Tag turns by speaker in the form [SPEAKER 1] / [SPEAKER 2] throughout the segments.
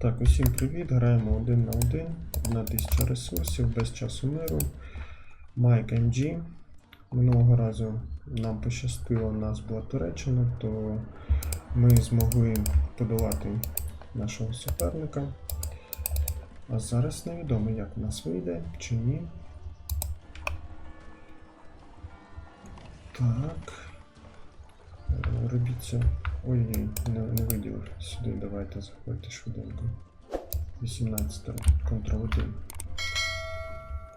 [SPEAKER 1] Так, усім привіт. Граємо один на один. Одна тисяча ресурсів, без часу миру. Майк MG. Минулого разу нам пощастило, у нас була Туреччина, то ми змогли подолати нашого суперника. А зараз невідомо, як у нас вийде чи ні. Так. Е, Це. Ой-ой, не, не виділив. Сюди давайте заходьте швиденько. 18 Ctrl 1.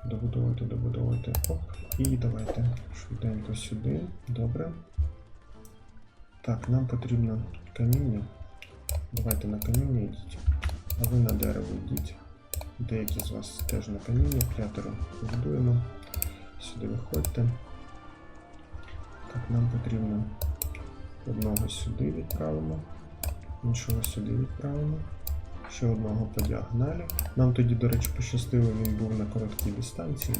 [SPEAKER 1] Добудовуйте, добудовуйте. Оп. І давайте швиденько сюди. Добре. Так, нам потрібно каміння. Давайте на каміння йдіть. А ви на дерево йдіть. Деякі з вас теж на каміння, п'ятеро побудуємо. Сюди виходьте. Так, нам потрібно одного сюди відправимо, іншого сюди відправимо, ще одного по діагоналі. Нам тоді, до речі, пощастило, він був на короткій дистанції.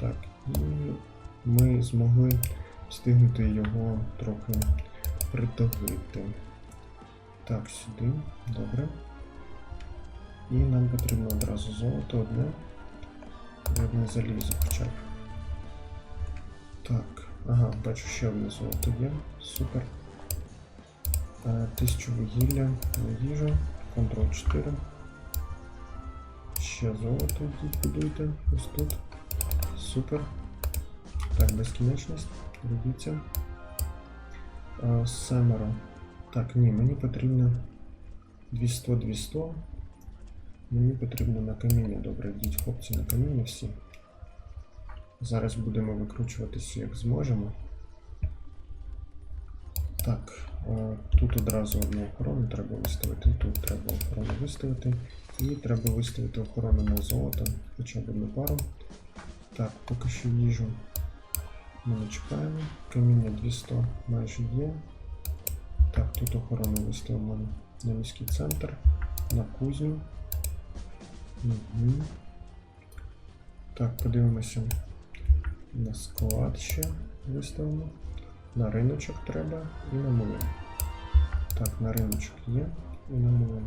[SPEAKER 1] Так, і ми змогли встигнути його трохи притогити. Так, сюди, добре. І нам потрібно одразу золото одне. Одне залізо хоча б. Так, ага, бачу ще одне золото є. Супер. Е, Тисячу вугілля на їжу. Ctrl 4. Ще золото будуйте. Ось тут. Супер. Так, безкінечність. Дивіться. Е, Семеро. Так, ні, мені потрібно 200 200. Мені потрібно на каміння. Добре, йдіть хлопці на каміння всі. Зараз будемо викручуватися як зможемо. Так, е, тут одразу одну охорону треба виставити, тут треба охорону виставити. І треба виставити охорону на золото, хоча б одну пару. Так, поки що їжу ми не чекаємо. Каміння 200 майже є. Так, тут охорону виставимо на міський центр, на кузню. Угу. Так, подивимося на склад ще виставимо. На риночок треба і на млин. Так, на риночок є і на млин.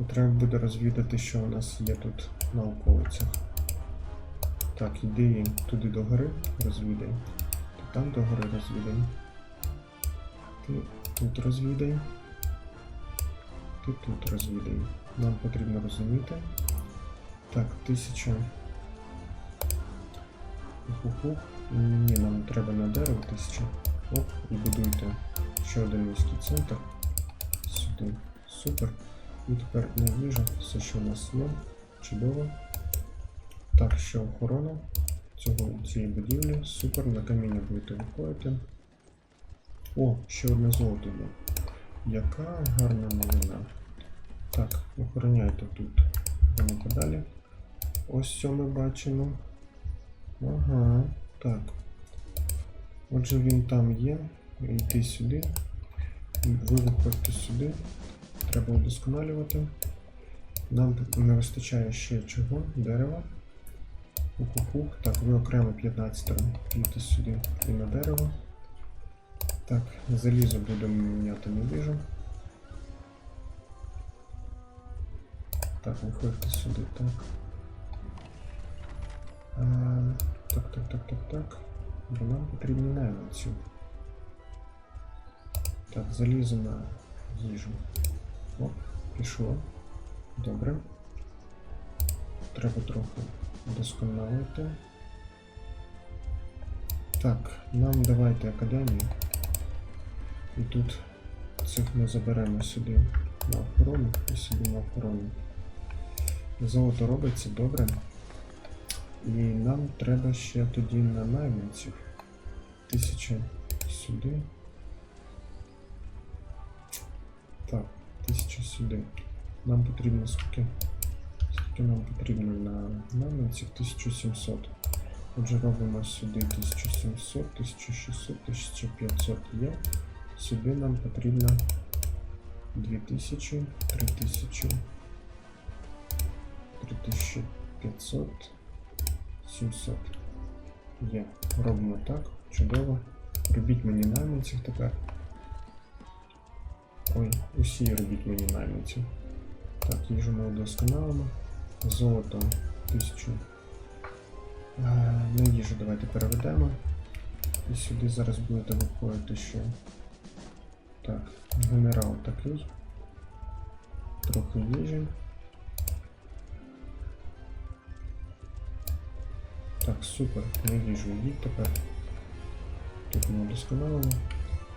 [SPEAKER 1] І треба буде розвідати, що у нас є тут на околицях. Так, іди туди до гори розвідай. Там до гори розвідай. Ти тут розвідай. Ти тут розвідай. Нам потрібно розуміти. Так, тисяча. Ух-ух-ух. Ні, нам треба на дерево тисяча. Оп, і будуйте ще один міський центр. Сюди. Супер. І тепер на їжу, все, що у нас є. Чудово. Так, ще охорона цього, цієї будівлі. Супер, на каміння будете виходити. О, ще одне золото є. Яка гарна новина. Так, охороняйте тут. Воно подалі. Ось що ми бачимо. Ага, так. Отже, він там є. Йди сюди. Ви виходьте сюди. Треба удосконалювати. Нам не вистачає ще чого? Дерева. Ух-ух-ух. Так, ви окремо 15 підете сюди і на дерево. Так, залізо будемо міняти на вижу. Так, виходьте сюди, так. Так, так, так, так, так. Бо нам потрібні найманці. Так, залізо на їжу. Оп, пішло. Добре. Треба трохи вдосконалити. Так, нам давайте академію. І тут цих ми заберемо сюди на охорону і сюди на охорону. Золото робиться добре. І нам треба ще тоді на найманців. Тисяча сюди. Так, тисяча сюди. Нам потрібно скільки? Скільки нам потрібно на найманців? 1700. Отже, робимо сюди 1700, 1600, 1500 є. Сюди нам потрібно 2000, 3000, 3500, 700. Є. Робимо так. Чудово. Робіть мені найманців тепер. Ой, усі робіть мені найманців. Так, їжу ми удосконалимо. Золото 1000. Е, На їжу давайте переведемо. І сюди зараз будете виходити ще. Так, генерал такий. Трохи їжі. Супер, на їжу йдіть тепер. Тут ми удосконалимо.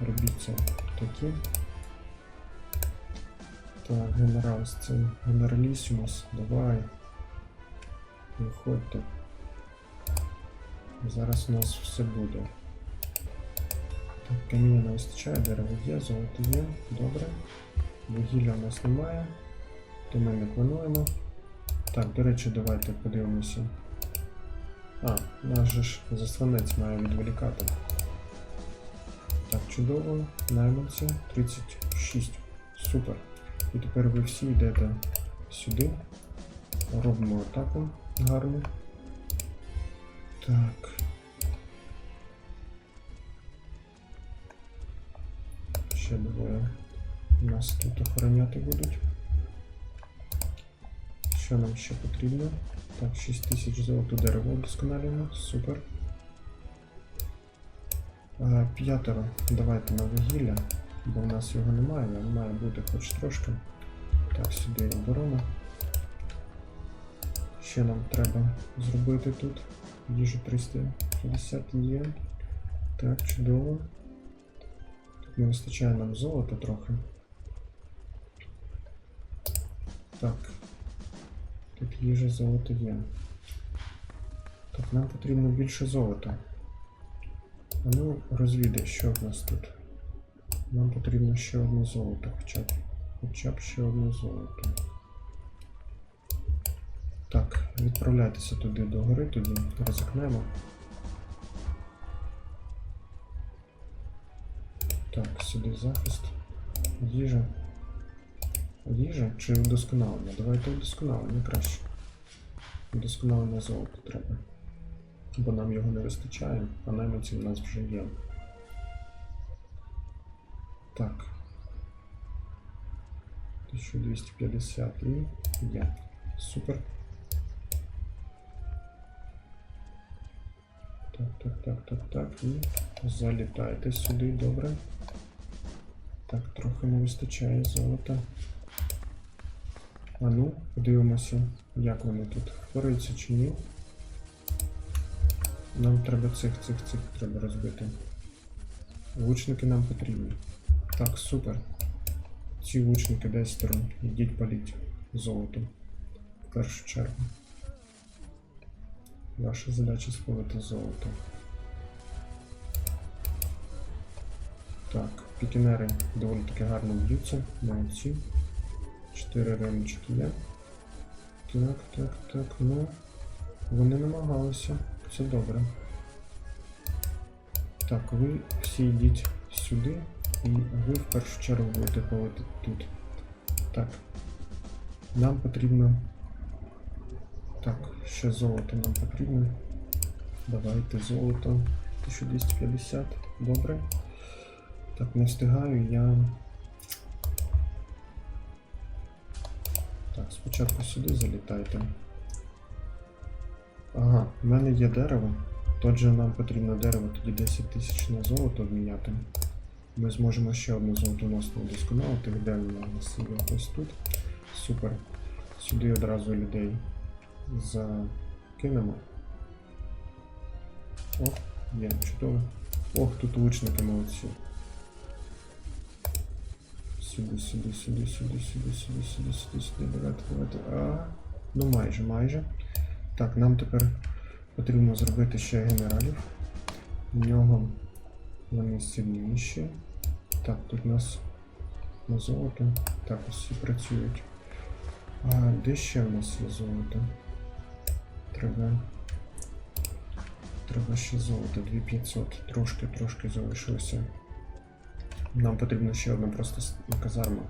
[SPEAKER 1] Робіть це такі. Так, генерал з цим. Генералісімус, давай. Виходьте. Зараз у нас все буде. Так, каміння не вистачає, дерево є, золото є, добре. Вугілля у нас немає, то ми не плануємо. Так, до речі, давайте подивимося. А, наш же ж засланець має відволікати. Так, чудово, найманці 36. Супер. І тепер ви всі йдете сюди. Робимо атаку гарну. Так. Ще двоє нас тут охороняти будуть. Що нам ще потрібно? Так, 6 тисяч золото дерево вдосконалюємо. Супер. А, п'ятеро. Давайте на вугілля, бо в нас його немає, але має бути хоч трошки. Так, сюди оборона. Ще нам треба зробити тут. Їжу 350 є. Так, чудово. Тут не вистачає нам золота трохи. Так. Тут їжа золото є. Так, нам потрібно більше золота. А ну, розвідай, що в нас тут. Нам потрібно ще одне золото, хоча б. Хоча б ще одне золото. Так, відправляйтеся туди до гори, тоді ризикнемо. Так, сюди захист. Їжа. Їжа чи удосконалення? Давайте удосконалення краще. Удосконалення золота треба. Бо нам його не вистачає, а найманці в нас вже є. Так. 1250 і є. Супер. Так, так, так, так, так. І залітайте сюди, добре. Так, трохи не вистачає золота. А ну, подивимося, як вони тут впораються чи ні. Нам треба цих, цих, цих треба розбити. Лучники нам потрібні. Так, супер. Ці лучники десь сторони. Йдіть паліть золотом. В першу чергу. Ваша задача спалити золото. Так, пікінери доволі таки гарно б'ються. Молодці. Чотири ремочки є. Так, так, так, ну. Вони намагалися. Це добре. Так, ви всі йдіть сюди, і ви в першу чергу будете палити тут. Так. Нам потрібно. Так, ще золото нам потрібно. Давайте золото. 1250. Добре. Так, не встигаю я. Так, спочатку сюди залітайте. Ага, в мене є дерево. Отже, нам потрібно дерево, тоді 10 тисяч на золото обміняти. Ми зможемо ще одну золотоносну удосконалити. Де вона у нас є ось тут. Супер. Сюди одразу людей закинемо. О, є, чудово. Ох, тут лучники молодці. Сюди, сюди, сюди, сюди, сюди, сюди, сюди, сюди, сюди. Давайте, давайте. А, ну майже, майже. Так, нам тепер потрібно зробити ще генералів. В нього вони сильніші. Так, тут у нас на золото. Так, ось всі працюють. А де ще в нас є золото? Треба. Треба ще золото, 2500. Трошки, трошки залишилося. Нам потрібно ще одна просто с- казарма.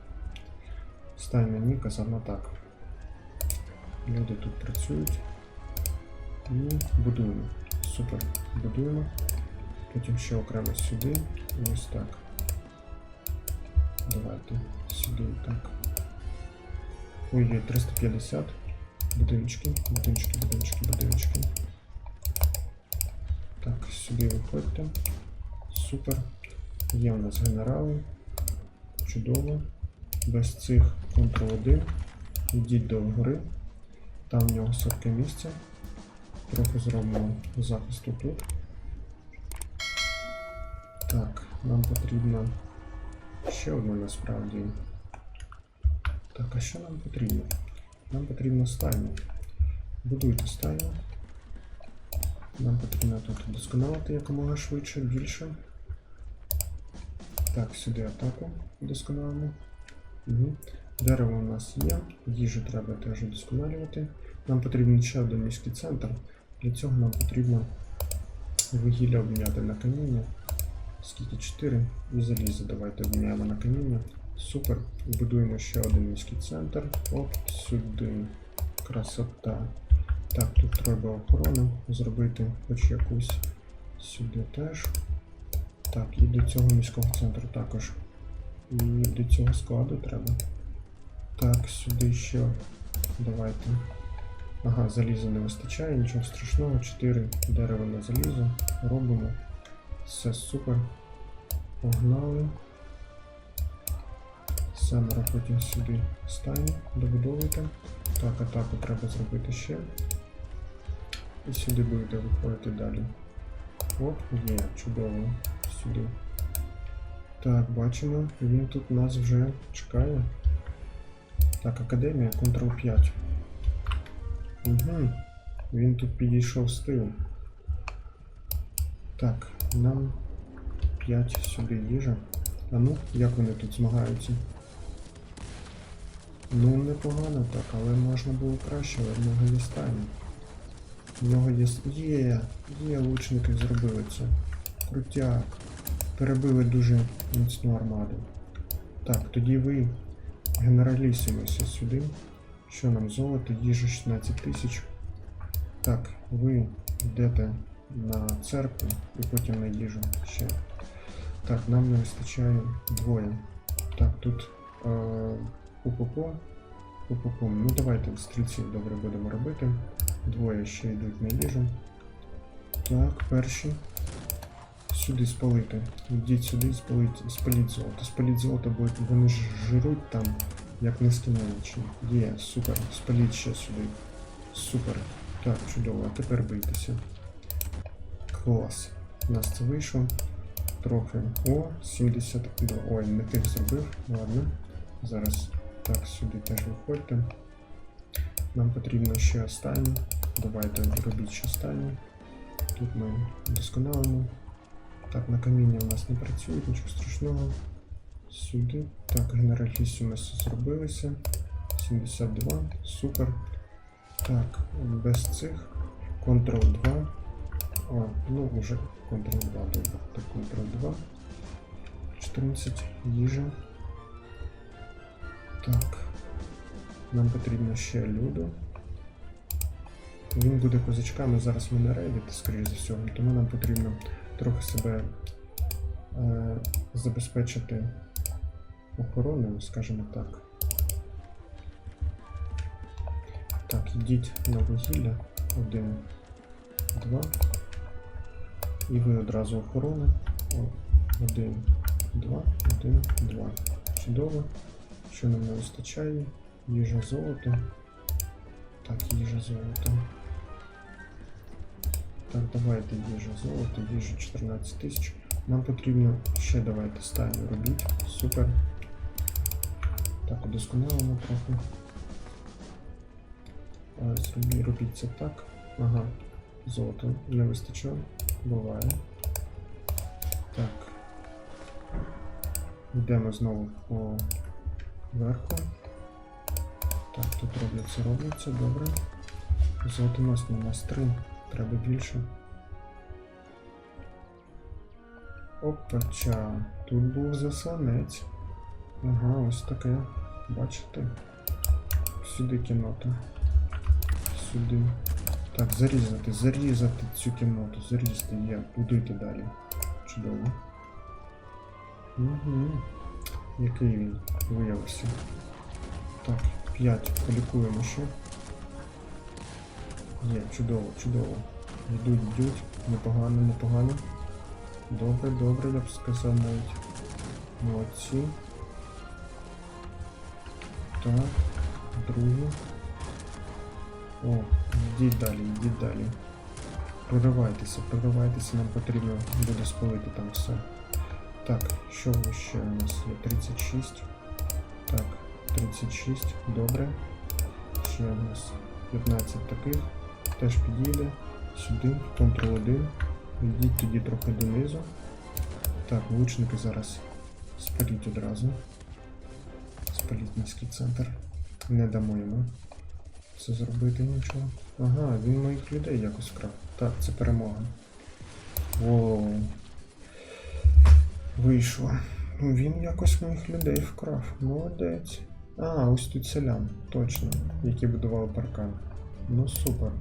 [SPEAKER 1] Стань мені, казарма так. Люди тут працюють. І будуємо. Супер. Будуємо. Потім ще окремо сюди. І ось так. Давайте. Сюди так. Ой, 350. Будиночки, будиночки, будиночки, будиночки. Так, сюди виходьте. Супер. Є у нас генерали. Чудово. Без цих Ctrl-1. Йдіть до гори. Там в нього сотки місця. Трохи зробимо захисту тут. Так, нам потрібно ще одне насправді. Так, а що нам потрібно? Нам потрібно стайню. Будуйте стайню. Нам потрібно тут вдосконалити якомога швидше, більше. Так, сюди атаку вдосконалимо. Угу. Дерево у нас є, їжу треба теж вдосконалювати. Нам потрібен ще один міський центр. Для цього нам потрібно вугілля обміняти на каміння. Скільки 4 і залізо давайте обміняємо на каміння. Супер. Будуємо ще один міський центр. Оп, сюди. Красота. Так, тут треба охорону зробити хоч якусь. Сюди теж. Так, і до цього міського центру також. І до цього складу треба. Так, сюди ще. Давайте. Ага, заліза не вистачає, нічого страшного. 4 дерева на залізо. Робимо. Все супер. Погнали. Семеро потім сюди стайню, добудовуйте. Так, атаку треба зробити ще. І сюди будете виходити далі. Оп, є, чудово. Сюди. Так, бачимо, він тут нас вже чекає. Так, академія, Ctrl 5. Угу. Він тут підійшов з тилу. Так, нам 5 сюди їжа. А ну, як вони тут змагаються? Ну, непогано так, але можна було краще, але в нього є стайня. В нього є. Є, є, лучники зробили це. Крутяк. Перебили дуже міцну армаду. Так, тоді ви генералісимося сюди. Що нам золото, їжа 16 тисяч. Так, ви йдете на церкву і потім на їжу ще. Так, нам не вистачає двоє. Так, тут е, упопо. Упопо. Ну давайте стрільців добре будемо робити. Двоє ще йдуть на їжу. Так, перші. Сюди спалити. Йдіть сюди, спаліть, спаліть золото. Спаліть золото, бо вони ж жируть там, як нескінченні. Є, супер. Спаліть ще сюди. Супер. Так, чудово. А тепер бийтеся. Клас. У нас це вийшло. Трохи. О, 72. Ой, не тих зробив. Ладно. Зараз так сюди теж виходьте. Нам потрібно ще останнє. Давайте робіть ще останнє. Тут ми досконалимо. Так, на каміння у нас не працює, нічого страшного. Сюди. Так, генералісімеси зробилися. 72. Супер. Так, без цих. Ctrl 2. О, ну вже Ctrl 2, добре. Так, Ctrl 2. 14 їжа. Так. Нам потрібно ще люду. Він буде козачками, зараз ми не рейдити, скоріш за всього, тому нам потрібно трохи себе е, забезпечити охороною, скажімо так. Так, йдіть на вугілля. Один, два. І ви одразу охорона. О, Один, два, один, два. Чудово. Що нам не вистачає? Їжа золото. Так, їжа золото. Так, давайте їжа золото, їжа 14 тисяч. Нам потрібно ще давайте стайню робіть. Супер. Так, удосконалимо трохи. А, зробі- Робіть це так. Ага, золото не вистачає. Буває. Так. Йдемо знову по верху. Так, тут робляться, робляться, добре. Золотоносні у нас три, треба більше. Опача, тут був засланець. Ага, ось таке. Бачите? Сюди кімната. Сюди. Так, зарізати, зарізати цю кімнату, зарізати є, будуйте далі. Чудово. Угу. Який він виявився. Так, 5. Полікуємо ще. Є, чудово, чудово. Йдуть, йдуть. Непогано, непогано. Добре, добре, я б сказав навіть. Молодці. Так, другий. О, йдіть далі, йдіть далі. Проривайтеся, проривайтеся, нам потрібно буде спалити там все. Так, що ще у нас є? 36. Так, 36, добре. Ще у нас 15 таких. Теж підійде. Сюди, Ctrl 1. Йдіть тоді трохи донизу. Так, лучники зараз спаліть одразу. Спаліть міський центр. Не дамо йому це зробити нічого. Ага, він моїх людей якось вкрав. Так, це перемога. Воу. Вийшло. Ну, Він якось моїх людей вкрав. Молодець. А, ось тут селян, точно, які будували паркан. Ну супер.